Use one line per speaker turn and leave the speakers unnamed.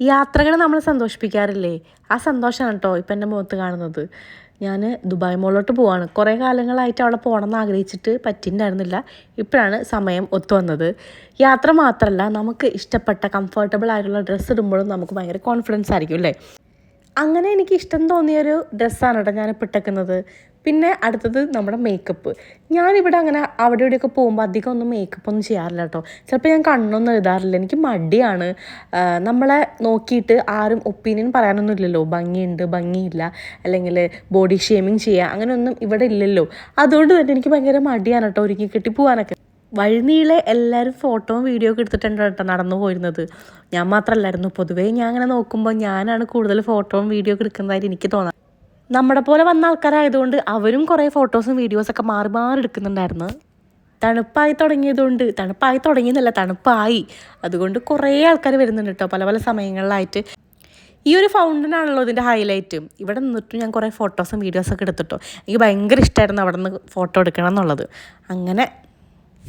യാത്രകൾ നമ്മൾ സന്തോഷിപ്പിക്കാറില്ലേ? ആ സന്തോഷമാണ് കേട്ടോ ഇപ്പം എന്റെ മുഖത്ത് കാണുന്നത്. ഞാൻ ദുബായ് മോളിലോട്ട് പോവാണ്. കുറേ കാലങ്ങളായിട്ട് അവിടെ പോകണം എന്ന് ആഗ്രഹിച്ചിട്ട് പറ്റിയിട്ടുണ്ടായിരുന്നില്ല. ഇപ്പോഴാണ് സമയം ഒത്തു വന്നത്. യാത്ര മാത്രമല്ല നമുക്ക് ഇഷ്ടപ്പെട്ട കംഫർട്ടബിൾ ആയിട്ടുള്ള ഡ്രസ്സ് ഇടുമ്പോഴും നമുക്ക് ഭയങ്കര കോൺഫിഡൻസ് ആയിരിക്കും അല്ലേ അങ്ങനെ എനിക്ക് ഇഷ്ടം തോന്നിയൊരു ഡ്രസ്സാണ് കേട്ടോ ഞാനിപ്പോൾ ഇട്ടേക്കുന്നത് പിന്നെ അടുത്തത് നമ്മുടെ മേക്കപ്പ് ഞാനിവിടെ അങ്ങനെ അവിടെ ഇവിടെയൊക്കെ പോകുമ്പോൾ അധികം ഒന്നും മേക്കപ്പ് ഒന്നും ചെയ്യാറില്ല കേട്ടോ ചിലപ്പോൾ ഞാൻ കണ്ണൊന്നും എഴുതാറില്ല. എനിക്ക് മടിയാണ്. നമ്മളെ നോക്കിയിട്ട് ആരും ഒപ്പീനിയൻ പറയാനൊന്നും ഇല്ലല്ലോ. ഭംഗിയുണ്ട് ഭംഗിയില്ല. അല്ലെങ്കിൽ ബോഡി ഷേമിങ് ചെയ്യുക അങ്ങനെയൊന്നും ഇവിടെ ഇല്ലല്ലോ. അതുകൊണ്ട് തന്നെ എനിക്ക് ഭയങ്കര മടിയാണ് കേട്ടോ ഒരുങ്ങി കെട്ടി പോകാനൊക്കെ വഴിനീളെ എല്ലാവരും ഫോട്ടോയും വീഡിയോ ഒക്കെ എടുത്തിട്ടുണ്ട് കേട്ടോ നടന്നു പോയിരുന്നത്. ഞാൻ മാത്രമല്ലായിരുന്നു പൊതുവേ ഞാൻ അങ്ങനെ നോക്കുമ്പോൾ ഞാനാണ് കൂടുതൽ ഫോട്ടോയും വീഡിയോ ഒക്കെ എടുക്കുന്നതായിട്ട് എനിക്ക് തോന്നാം നമ്മുടെ പോലെ വന്ന ആൾക്കാരായതുകൊണ്ട് അവരും കുറേ ഫോട്ടോസും വീഡിയോസൊക്കെ മാറി മാറി എടുക്കുന്നുണ്ടായിരുന്നു. തണുപ്പായി തുടങ്ങിയതുകൊണ്ട് തണുപ്പായി തുടങ്ങിയെന്നല്ല തണുപ്പായി. അതുകൊണ്ട് കുറേ ആൾക്കാർ വരുന്നുണ്ട് കേട്ടോ പല പല സമയങ്ങളിലായിട്ട്. ഈ ഒരു ഫൗണ്ടൻ ആണല്ലോ ഇതിന്റെ ഹൈലൈറ്റ് ഇവിടെ നിന്നിട്ട് ഞാൻ കുറേ ഫോട്ടോസും വീഡിയോസൊക്കെ എടുത്തിട്ടോ. എനിക്ക് ഭയങ്കര ഇഷ്ടമായിരുന്നു അവിടെ നിന്ന് ഫോട്ടോ എടുക്കണം എന്നുള്ളത്. അങ്ങനെ